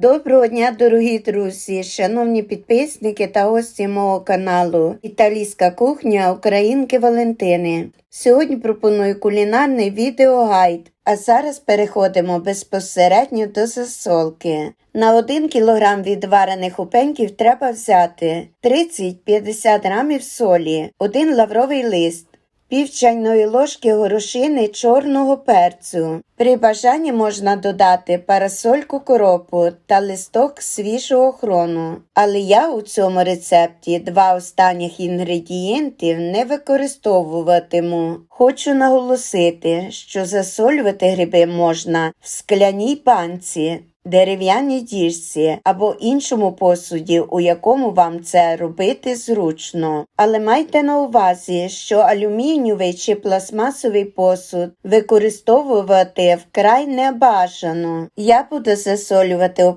Доброго дня, дорогі друзі, шановні підписники та гості мого каналу Італійська кухня Українки Валентини. Сьогодні пропоную кулінарний відеогайд, а зараз переходимо безпосередньо до засолки. На 1 кг відварених опеньків треба взяти 30-50 грамів солі, 1 лавровий лист, пів ложки горошини чорного перцю. При бажанні можна додати парасольку коропу та листок свіжого хрону. Але я у цьому рецепті два останніх інгредієнтів не використовуватиму. Хочу наголосити, що засолювати гриби можна в скляній банці, дерев'яній діжці або іншому посуді, у якому вам це робити зручно. Але майте на увазі, що алюмінієвий чи пластмасовий посуд використовувати вкрай не бажано. Я буду засолювати